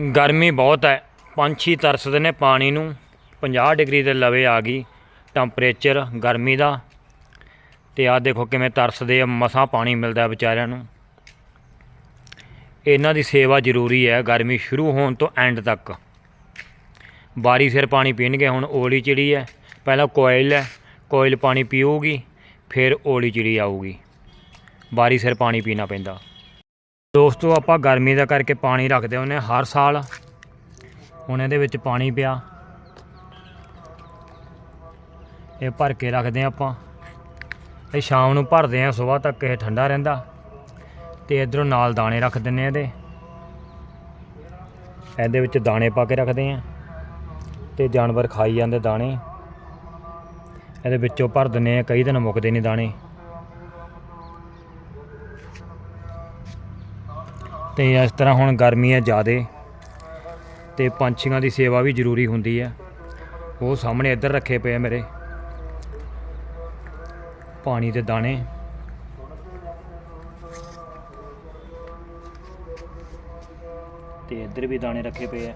ਗਰਮੀ ਬਹੁਤ ਹੈ। ਪੰਛੀ ਤਰਸਦੇ ਨੇ ਪਾਣੀ ਨੂੰ। 50 ਡਿਗਰੀ ਦੇ ਲਵੇ ਆ ਗਈ। ਟੈਂਪਰੇਚਰ ਗਰਮੀ ਦਾ। ਤੇ ਆ ਦੇਖੋ ਕਿਵੇਂ ਤਰਸਦੇ ਆ। ਮਸਾਂ ਪਾਣੀ ਮਿਲਦਾ ਵਿਚਾਰਿਆਂ ਨੂੰ। ਇਹਨਾਂ ਦੀ ਸੇਵਾ ਜ਼ਰੂਰੀ ਹੈ। ਗਰਮੀ ਸ਼ੁਰੂ ਹੋਣ ਤੋਂ ਐਂਡ ਤੱਕ। ਬਾਰੀ ਸਿਰ ਪਾਣੀ ਪੀਣਗੇ। ਹੁਣ ਓਲੀ ਚਿੜੀ ਹੈ। ਪਹਿਲਾਂ ਕੋਇਲ ਹੈ। ਕੋਇਲ ਪਾਣੀ ਪੀਊਗੀ। ਫਿਰ ਓਲੀ ਚਿੜੀ ਆਊਗੀ। ਬਾਰੀ ਸਿਰ ਪਾਣੀ ਪੀਣਾ ਪੈਂਦਾ। ਦੋਸਤੋ, ਆਪਾਂ ਗਰਮੀ ਦਾ ਕਰਕੇ ਪਾਣੀ ਰੱਖਦੇ ਹੁੰਦੇ ਹਾਂ ਹਰ ਸਾਲ। ਹੁਣ ਇਹਦੇ ਵਿੱਚ ਪਾਣੀ ਪਿਆ। ਇਹ ਭਰ ਕੇ ਰੱਖਦੇ ਹਾਂ ਆਪਾਂ। ਇਹ ਸ਼ਾਮ ਨੂੰ ਭਰਦੇ ਹਾਂ, ਸਵੇਰ ਤੱਕ ਇਹ ਠੰਡਾ ਰਹਿੰਦਾ। ਤੇ ਇਧਰੋਂ ਨਾਲ ਦਾਣੇ ਰੱਖ ਦਿੰਨੇ ਆ ਇਹਦੇ। ਇਹਦੇ ਵਿੱਚ ਦਾਣੇ ਪਾ ਕੇ ਰੱਖਦੇ ਹਾਂ। ਤੇ ਜਾਨਵਰ ਖਾਈ ਜਾਂਦੇ ਦਾਣੇ। ਇਹਦੇ ਵਿੱਚੋਂ ਭਰ ਦਿੰਨੇ ਆ ਕਈ ਦਿਨ ਮੁੱਕਦੇ ਨਹੀਂ ਦਾਣੇ। ਤੇ ਇਸ ਤਰ੍ਹਾਂ ਹੁਣ ਗਰਮੀ ਹੈ ਜ਼ਿਆਦੇ ਤੇ ਪੰਛੀਆਂ ਦੀ ਸੇਵਾ ਵੀ ਜ਼ਰੂਰੀ ਹੁੰਦੀ ਹੈ। ਉਹ ਸਾਹਮਣੇ ਇੱਧਰ ਰੱਖੇ ਪਏ ਆ ਮੇਰੇ। ਪਾਣੀ ਦੇ ਦਾਣੇ। ਤੇ ਇੱਧਰ ਵੀ ਦਾਣੇ ਰੱਖੇ ਪਏ ਆ।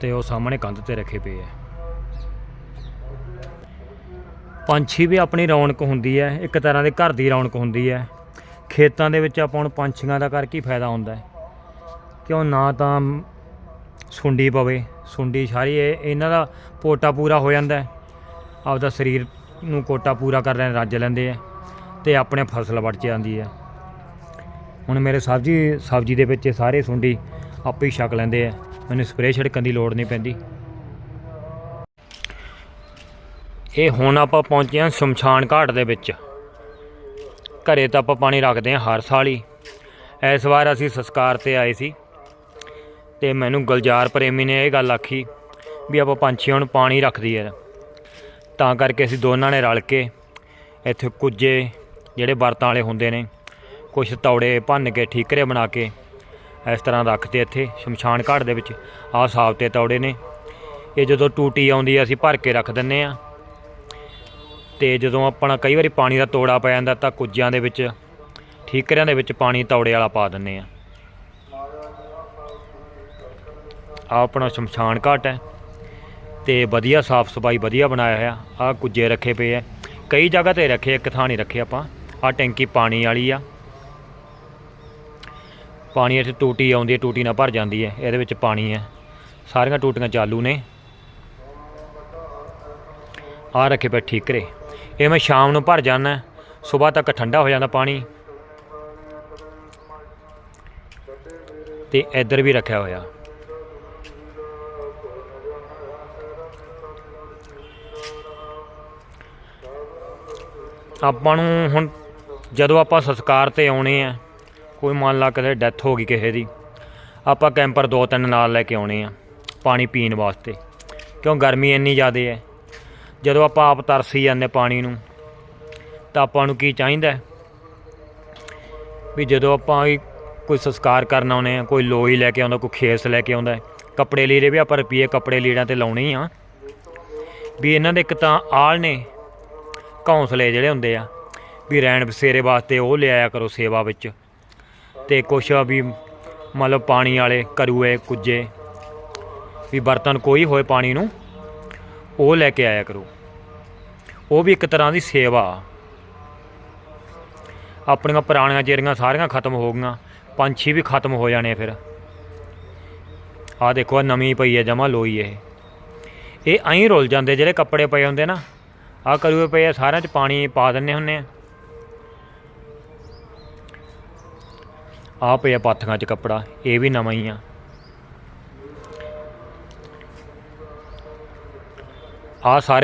ਤੇ ਉਹ ਸਾਹਮਣੇ ਕੰਧ ਤੇ ਰੱਖੇ ਪਏ ਆ। ਪੰਛੀ ਵੀ ਆਪਣੀ ਰੌਣਕ ਹੁੰਦੀ ਹੈ, ਇੱਕ ਤਰ੍ਹਾਂ ਦੇ ਘਰ ਦੀ ਰੌਣਕ ਹੁੰਦੀ ਹੈ। ਖੇਤਾਂ ਦੇ ਵਿੱਚ ਆਪਾਂ ਨੂੰ ਪੰਛੀਆਂ ਦਾ ਕਰਕੇ ਹੀ ਫਾਇਦਾ ਹੁੰਦਾ ਹੈ? ਕਿਉਂ ਨਾ ਤਾਂ ਸੁੰਡੀ ਪਵੇ, ਸੁੰਡੀ ਸਾਰੀ ਇਹ, ਇਹਨਾਂ ਦਾ ਪੋਟਾ ਪੂਰਾ ਹੋ ਜਾਂਦਾ ਹੈ। ਆਪਦਾ ਸਰੀਰ ਨੂੰ ਕੋਟਾ ਪੂਰਾ ਕਰ ਲੈਣ, ਰੱਜ ਲੈਂਦੇ ਆ ਤੇ ਆਪਣੇ ਫਸਲ ਵੱਢ ਜਾਂਦੀ ਹੈ। ਹੁਣ ਮੇਰੇ ਸਬਜ਼ੀ ਸਬਜ਼ੀ ਦੇ ਵਿੱਚ ਇਹ ਸਾਰੇ ਸੁੰਡੀ ਆਪੇ ਹੀ ਛਕ ਲੈਂਦੇ ਆ ਮੈਨੂੰ ਸਪਰੇਅ ਛਿੜਕਣ ਦੀ ਲੋੜ ਨਹੀਂ ਪੈਂਦੀ। ਇਹ ਹੁਣ ਆਪਾਂ ਪਹੁੰਚੇ ਹਾਂ ਸ਼ਮਸ਼ਾਨ ਘਾਟ ਦੇ ਵਿੱਚ। ਘਰੇ ਤਾਂ ਆਪਾਂ ਪਾਣੀ ਰੱਖਦੇ ਹਾਂ ਹਰ ਸਾਲ ਹੀ। ਇਸ ਵਾਰ ਅਸੀਂ ਸੰਸਕਾਰ ਤੇ ਆਏ ਸੀ ਤੇ ਮੈਨੂੰ ਗੁਲਜ਼ਾਰ ਪ੍ਰੇਮੀ ਨੇ ਇਹ ਗੱਲ ਆਖੀ ਵੀ ਆਪਾਂ ਪੰਛੀਆਂ ਨੂੰ ਪਾਣੀ ਰੱਖਦੀ ਹੈ ਤਾਂ ਕਰਕੇ ਅਸੀਂ ਦੋਨਾਂ ਨੇ ਰਲ ਕੇ ਇੱਥੇ ਕੁਝੇ ਜਿਹੜੇ ਵਰਤਾਂ ਵਾਲੇ ਹੁੰਦੇ ਨੇ ਕੁਝ ਤੌੜੇ ਭੰਨ ਕੇ ਠੀਕਰੇ ਬਣਾ ਕੇ ਇਸ ਤਰ੍ਹਾਂ ਰੱਖਦੇ ਇੱਥੇ ਸ਼ਮਸ਼ਾਨ ਘਾਟ ਦੇ ਵਿੱਚ। ਆਹ ਸਾਫ਼ ਤੇ ਤੌੜੇ ਨੇ। ਇਹ ਜਦੋਂ ਟੂਟੀ ਆਉਂਦੀ ਹੈ ਅਸੀਂ ਭਰ ਕੇ ਰੱਖ ਦਿੰਨੇ ਆ ਤੇ ਜਦੋਂ ਆਪਣਾ ਕਈ ਵਾਰੀ ਪਾਣੀ ਦਾ ਤੋੜਾ ਪੈ ਜਾਂਦਾ ਤਾਂ ਕੁੱਜਿਆਂ ਦੇ ਵਿੱਚ, ਠੀਕਰਿਆਂ ਦੇ ਵਿੱਚ ਪਾਣੀ ਤੌੜੇ ਵਾਲਾ ਪਾ ਦਿੰਨੇ ਆ। ਆ ਆਪਣਾ ਸ਼ਮਸ਼ਾਨ ਘਾਟ ਹੈ ਤੇ ਵਧੀਆ ਸਾਫ਼ ਸਫ਼ਾਈ ਵਧੀਆ ਬਣਾਇਆ ਹੋਇਆ ਆ ਕੁੱਜੇ ਰੱਖੇ ਪਏ ਆ। ਕਈ ਜਗ੍ਹਾ ਤੇ ਰੱਖੇ, ਇੱਕ ਥਾਂ ਨਹੀਂ ਰੱਖੇ ਆਪਾਂ ਆ ਟੈਂਕੀ ਪਾਣੀ ਵਾਲੀ ਆ। ਪਾਣੀ ਇੱਥੇ ਟੂਟੀ ਆਉਂਦੀ ਹੈ, ਟੂਟੀ ਨਾਲ ਭਰ ਜਾਂਦੀ ਹੈ, ਇਹਦੇ ਵਿੱਚ ਪਾਣੀ ਹੈ। ਸਾਰੀਆਂ ਟੂਟੀਆਂ ਚਾਲੂ ਨੇ। ਆ ਰੱਖੇ ਪਏ ਠੀਕਰੇ। ਇਹ ਮੈਂ ਸ਼ਾਮ ਨੂੰ ਭਰ ਜਾਣਾ ਸਵੇਰ ਤੱਕ ਠੰਡਾ ਹੋ ਜਾਂਦਾ ਪਾਣੀ। ਤੇ ਇੱਧਰ ਵੀ ਰੱਖਿਆ ਹੋਇਆ। ਆਪਾਂ ਨੂੰ ਹੁਣ ਜਦੋਂ ਆਪਾਂ ਸੰਸਕਾਰ ਤੇ ਆਉਣੇ ਆ, ਕੋਈ ਮੰਨ ਲਾ ਕਦੇ ਡੈਥ ਹੋ ਗਈ ਕਿਸੇ ਦੀ, ਆਪਾਂ ਕੈਂਪਰ ਦੋ ਤਿੰਨ ਨਾਲ ਲੈ ਕੇ ਆਉਣੇ ਆ, ਪਾਣੀ ਪੀਣ ਵਾਸਤੇ। ਕਿਉਂ ਗਰਮੀ ਇੰਨੀ ਜ਼ਿਆਦੇ ਹੈ? ਜਦੋਂ ਆਪਾਂ ਆਪ ਤਰਸੀ ਜਾਂਦੇ ਪਾਣੀ ਨੂੰ, ਤਾਂ ਆਪਾਂ ਨੂੰ ਕੀ ਚਾਹੀਦਾ ਵੀ ਜਦੋਂ ਆਪਾਂ ਵੀ ਕੋਈ ਸੰਸਕਾਰ ਕਰਨ ਆਉਨੇ ਆ ਕੋਈ ਲੋਈ ਲੈ ਕੇ ਆਉਂਦਾ, ਕੋਈ ਖੇਸ ਲੈ ਕੇ ਆਉਂਦਾ ਕੱਪੜੇ ਲੀੜੇ ਵੀ ਆਪਾਂ ਰੁਪਈਏ ਕੱਪੜੇ ਲੀੜਾਂ ਤੇ ਲਾਉਣੇ ਹੀ ਆ। ਵੀ ਇਹਨਾਂ ਦੇ ਇੱਕ ਤਾਂ ਆਲ ਨੇ, ਘੌਂਸਲੇ ਜਿਹੜੇ ਹੁੰਦੇ ਆ, ਵੀ ਰਹਿਣ ਬਸੇਰੇ ਵਾਸਤੇ ਉਹ ਲਿਆਇਆ ਕਰੋ ਸੇਵਾ ਵਿੱਚ। ਤੇ ਕੁਛ ਵੀ ਮਤਲਬ ਪਾਣੀ ਵਾਲੇ, ਕਰੂਏ, ਕੁੱਜੇ, ਵੀ ਬਰਤਨ ਕੋਈ ਹੋਏ ਪਾਣੀ ਨੂੰ ਉਹ ਲੈ ਕੇ ਆਇਆ ਕਰੋ। ਉਹ ਵੀ ਇੱਕ ਤਰ੍ਹਾਂ ਦੀ ਸੇਵਾ। ਆਪਣੀਆਂ ਪੁਰਾਣੀਆਂ ਚੇਰੀਆਂ ਸਾਰੀਆਂ ਖਤਮ ਹੋ ਗਈਆਂ, ਪੰਛੀ ਵੀ ਖਤਮ ਹੋ ਜਾਣੇ ਫਿਰ। ਆਹ ਦੇਖੋ, ਆਹ ਨਵੀਂ ਪਈ ਹੈ ਜਮਾ ਲੋਈ ਇਹ। ਇਹ ਐਂ ਰੁਲ ਜਾਂਦੇ ਜਿਹੜੇ ਕੱਪੜੇ ਪਏ ਹੁੰਦੇ ਨਾ, ਆਹ ਕਰੂਏ ਪਏ ਆ, ਸਾਰਿਆਂ 'ਚ ਪਾਣੀ ਪਾ ਦਿੰਨੇ ਹੁੰਨੇ ਆ। ਆਹ ਪਿਆ ਪਾਥੀਆਂ 'ਚ ਕੱਪੜਾ, ਇਹ ਵੀ ਨਵਾਂ ਹੀ ਆ। ਆਹ ਸਾਰੇ